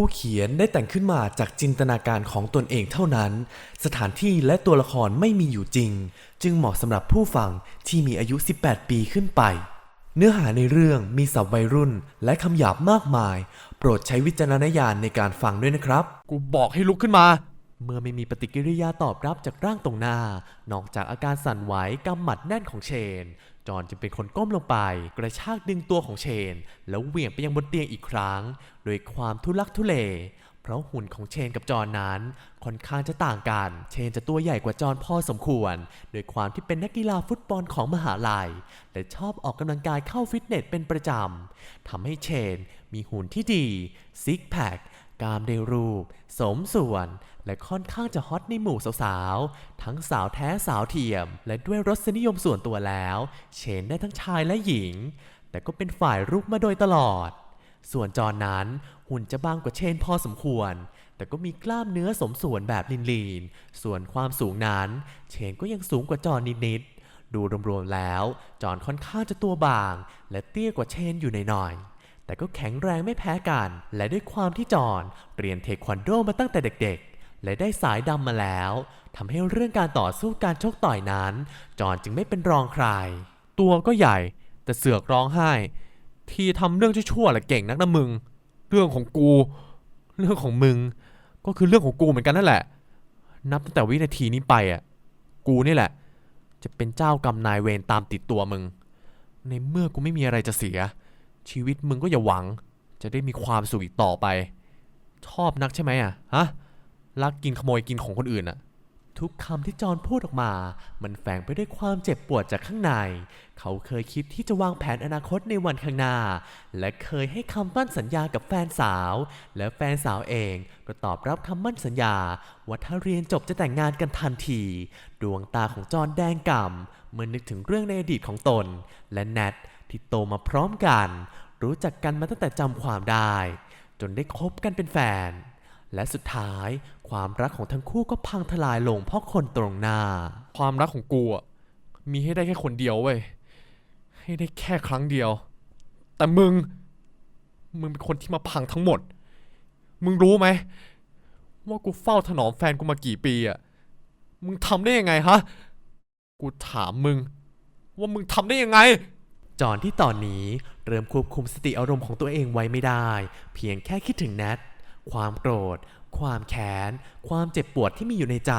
ผู้เขียนได้แต่งขึ้นมาจากจินตนาการของตนเองเท่านั้น สถานที่และตัวละครไม่มีอยู่จริง จึงเหมาะสำหรับผู้ฟังที่มีอายุ 18 ปีขึ้นไป เนื้อหาในเรื่องมีสับวัยรุ่นและคำหยาบมากมาย โปรดใช้วิจารณญาณในการฟังด้วยนะครับ กูบอกให้ลุกขึ้นมา เมื่อไม่มีปฏิกิริยาตอบรับจากร่างตรงหน้า นอกจากอาการสั่นไหวกำหมัดแน่นของเชน จอห์นจึงเป็นคนก้มลงไป กระชากดึงตัวของเชน แล้วเหวี่ยงไปยังบนเตียงอีกครั้ง โดยความทุลักทุเล เพราะหุ่นของเชนกับจอห์นนั้น ค่อนข้างจะต่างกัน เชนจะตัวใหญ่กว่าจอห์นพอสมควร โดยความที่เป็นนักกีฬาฟุตบอลของมหาลัย และชอบออกกำลังกายเข้าฟิตเนสเป็นประจำทำให้เชน มีหุ่นที่ดีซิกแพค กามได้รูป สมส่วน และค่อนข้างจะฮอตในหมู่สาวๆ ทั้งสาวแท้สาวเทียม และด้วยรสนิยมส่วนตัวแล้ว เชนได้ทั้งชายและหญิง แต่ก็เป็นฝ่ายรุกมาโดยตลอด ส่วนจอนนั้นหุ่นจะบางกว่าเชนพอสมควร แต่ก็มีกล้ามเนื้อสมส่วนแบบลีนๆ ส่วนความสูงนั้น เชนก็ยังสูงกว่าจอนนิดๆ ดูรวมๆแล้ว จอนค่อนข้างจะตัวบาง และเตี้ยกว่าเชนอยู่หน่อยๆ แต่ก็แข็งแรงไม่แพ้กัน และด้วยความที่จอนเรียนเทควันโดมาตั้งแต่เด็กๆ และได้สายดำมาแล้วทำให้เรื่องการต่อสู้การชกต่อยนั้น จอนจึงไม่เป็นรองใคร ตัวก็ใหญ่แต่เสือกร้องไห้ ที่ทำเรื่องชั่วๆแหละเก่งนักนะมึง เรื่องของกู เรื่องของมึง ก็คือเรื่องของกูเหมือนกันนั่นแหละ นับตั้งแต่วินาทีนี้ไปอะ กูนี่แหละ จะเป็นเจ้ากรรมนายเวรตามติดตัวมึง ในเมื่อกูไม่มีอะไรจะเสีย ชีวิตมึงก็อย่าหวัง จะได้มีความสุขอีกต่อไป ชอบนักใช่ไหมอะฮะรักกินขโมยกินของคนอื่นอะ ทุกคำที่จอห์นพูดออกมา มันแฝงไปด้วยความเจ็บปวดจากข้างใน เขาเคยคิดที่จะวางแผนอนาคตในวันข้างหน้า และเคยให้คำมั่นสัญญากับแฟนสาว และแฟนสาวเองก็ตอบรับคำมั่นสัญญา ว่าถ้าเรียนจบจะแต่งงานกันทันที ดวงตาของจอห์นแดงก่ำเมื่อนึกถึงเรื่องในอดีตของตน และแนท ที่โตมาพร้อมกัน รู้จักกันมาตั้งแต่จำความได้ จนได้คบกันเป็นแฟน และสุดท้ายความรักของทั้งคู่ก็พังทลายลงเพราะคนตรงหน้า ความรักของกูอะมีให้ได้แค่คนเดียวเว้ย ให้ได้แค่ครั้งเดียว แต่มึง มึงเป็นคนที่มาพังทั้งหมด มึงรู้ไหม ว่ากูเฝ้าถนอมแฟนกูมากี่ปีอะมึงทำได้ยังไงฮะ กูถามมึง ว่ามึงทำได้ยังไง จอห์นที่ตอนนี้เริ่มควบคุมสติอารมณ์ของตัวเองไว้ไม่ได้ เพียงแค่คิดถึงแนทความโกรธ ความแค้น ความเจ็บปวดที่มีอยู่ในใจ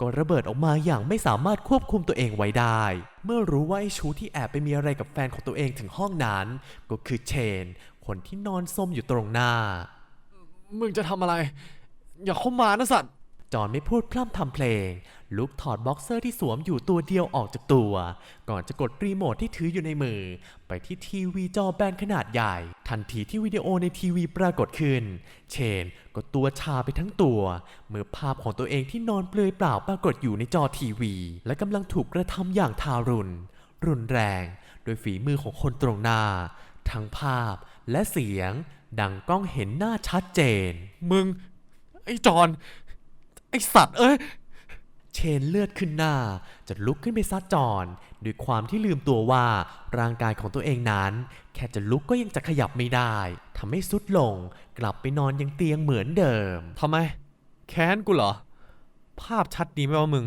ก็ระเบิดออกมาอย่างไม่สามารถควบคุมตัวเองไว้ได้ เมื่อรู้ว่าไอ้ชูที่แอบไปมีอะไรกับแฟนของตัวเองถึงห้องนั้น ก็คือเชน คนที่นอนส้มอยู่ตรงหน้า มึงจะทำอะไร อย่าเข้ามานะสัตว์ จอห์นไม่พูดพร่ำทำเพลง ลุกถอดบ็อกเซอร์ที่สวมอยู่ตัวเดียวออกจากตัว ก่อนจะกดรีโมทที่ถืออยู่ในมือ ไปที่ทีวีจอแบนขนาดใหญ่ ทันทีที่วิดีโอในทีวีปรากฏขึ้น เชนก็ตัวชาไปทั้งตัว เมื่อภาพของตัวเองที่นอนเปลือยเปล่าปรากฏอยู่ในจอทีวี และกำลังถูกกระทำอย่างทารุณ รุนแรง โดยฝีมือของคนตรงหน้า ทั้งภาพและเสียง ดังกล้องเห็นหน้าชัดเจน มึง ไอ้จอน ไอสัตว์เอ้ย เชนเลือดขึ้นหน้าจะลุกขึ้นไปซัดจอนด้วยความที่ลืมตัวว่าร่างกายของตัวเองนั้น แค่จะลุกก็ยังจะขยับไม่ได้ทำให้สุดลงกลับไปนอนยังเตียงเหมือนเดิมทำไม แค้นกูเหรอ ภาพชัดดีไหมว่ามึง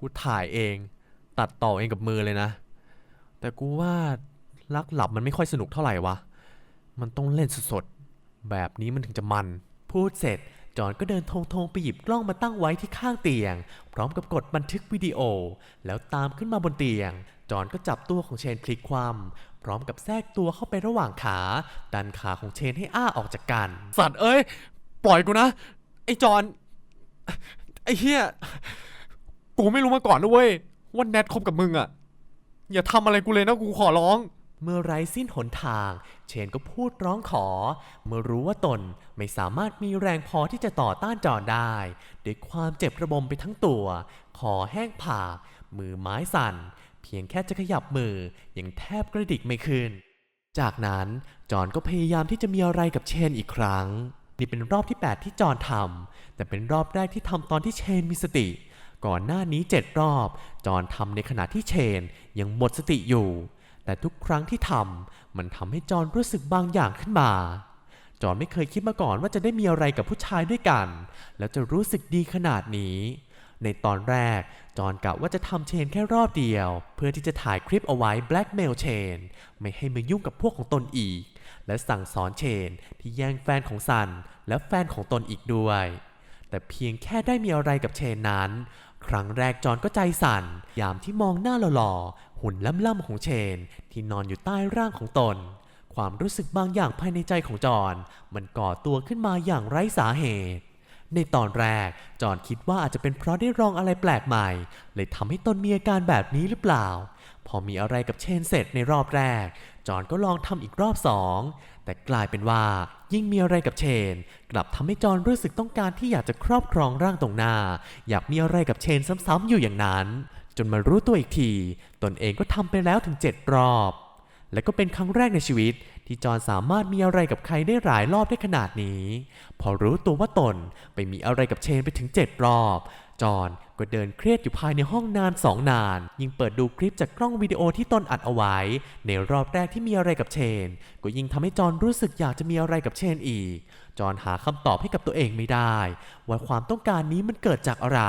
กูถ่ายเอง ตัดต่อเองกับมือเลยนะ แต่กูว่าลักหลับมันไม่ค่อยสนุกเท่าไหร่วะ มันต้องเล่นสดๆแบบนี้มันถึงจะมัน พูดเสร็จ จอนก็เดินทงทงๆไปหยิบกล้องมาตั้งไว้ที่ข้างเตียง พร้อมกับกดบันทึกวิดีโอ แล้วตามขึ้นมาบนเตียง จอนก็จับตัวของเชนพลิกคว่ำพร้อมกับแทรกตัวเข้าไประหว่างขา ดันขาของเชนให้อ้าออกจากกัน สัตว์เอ้ย ปล่อยกูนะ ไอ้จอนไอ้เฮียกูไม่รู้มาก่อนนะเว้ยว่าแนทคบกับมึงอะอย่าทำอะไรกูเลยนะกูขอร้อง เมื่อไร้สิ้นหนทาง เชนก็พูดร้องขอ เมื่อรู้ว่าตนไม่สามารถมีแรงพอที่จะต่อต้านจอนได้ ด้วยความเจ็บระบมไปทั้งตัว คอแห้งผาก มือไม้สั่น เพียงแค่จะขยับมือ ยังแทบกระดิกไม่ขึ้น จากนั้นจอห์นก็พยายามที่จะมีอะไรกับเชนอีกครั้ง นี่เป็นรอบที่ 8 ที่จอนทำแต่เป็นรอบแรกที่ทำตอนที่เชนมีสติ ก่อนหน้านี้ 7 รอบ จอนทำในขณะที่เชนยังหมดสติอยู่ แต่ทุกครั้งที่ทำมันทำให้จอห์นรู้สึกบางอย่างขึ้นมา จอห์นไม่เคยคิดมาก่อนว่าจะได้มีอะไรกับผู้ชายด้วยกัน แล้วจะรู้สึกดีขนาดนี้ ในตอนแรก จอห์นกะว่าจะทำเชนแค่รอบเดียว เพื่อที่จะถ่ายคลิปเอาไว้แบล็กเมลเชนไม่ให้มายุ่งกับพวกของตนอีก และสั่งสอนเชนที่แย่งแฟนของซันและแฟนของตนอีกด้วย แต่เพียงแค่ได้มีอะไรกับเชนนั้นครั้งแรกจอห์นก็ใจสั่น ยามที่มองหน้าหล่อ หุ่นล่ำๆของเชน ที่นอนอยู่ใต้ร่างของตน ความรู้สึกบางอย่างภายในใจของจอห์นมันก่อตัวขึ้นมาอย่างไร้สาเหตุ ในตอนแรกจอห์นคิดว่าอาจจะเป็นเพราะได้ลองอะไรแปลกใหม่ เลยทำให้ตนมีอาการแบบนี้หรือเปล่า พอมีอะไรกับเชนเสร็จในรอบแรก จอห์นก็ลองทำอีกรอบสองแต่กลายเป็นว่ายิ่งมีอะไรกับเชน กลับทำให้จอห์นรู้สึกต้องการที่อยากจะครอบครองร่างตรงหน้า อยากมีอะไรกับเชนซ้ำๆอยู่อย่างนั้น จนมารู้ตัวอีกที ตนเองก็ทำไปแล้วถึง 7 รอบ และก็เป็นครั้งแรกในชีวิต ที่จอห์นสามารถมีอะไรกับใครได้หลายรอบได้ขนาดนี้ พอรู้ตัวว่าตนไปมีอะไรกับเชนไปถึง 7 รอบ จอห์นก็เดินเครียดอยู่ภายในห้องนานสองนาน ยิ่งเปิดดูคลิปจากกล้องวิดีโอที่ตนอัดเอาไว้ ในรอบแรกที่มีอะไรกับเชน ก็ยิ่งทำให้จอห์นรู้สึกอยากจะมีอะไรกับเชนอีก จอห์นหาคำตอบให้กับตัวเองไม่ได้ ว่าความต้องการนี้มันเกิดจากอะไร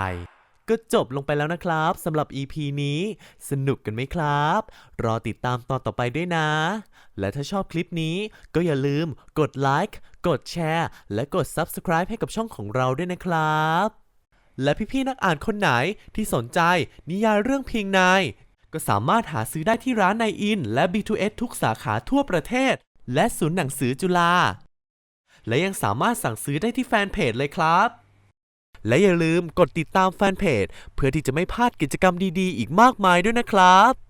ก็จบลงไปแล้วนะครับสำหรับ EP นี้ สนุกกันไหมครับ รอติดตามตอนต่อไปด้วยนะ และถ้าชอบคลิปนี้ก็อย่าลืมกดไลค์กดแชร์ และกด Subscribe ให้กับช่องของเราด้วยนะครับ และพี่ๆนักอ่านคนไหนที่สนใจนิยายเรื่องพิงนายก็สามารถหาซื้อได้ที่ร้านในอิน และ B2S ทุกสาขาทั่วประเทศ และศูนย์หนังสือจุฬาและยังสามารถสั่งซื้อได้ที่แฟนเพจเลยครับ และอย่าลืมกดติดตามแฟนเพจ เพื่อที่จะไม่พลาดกิจกรรมดีๆ อีกมากมายด้วยนะครับ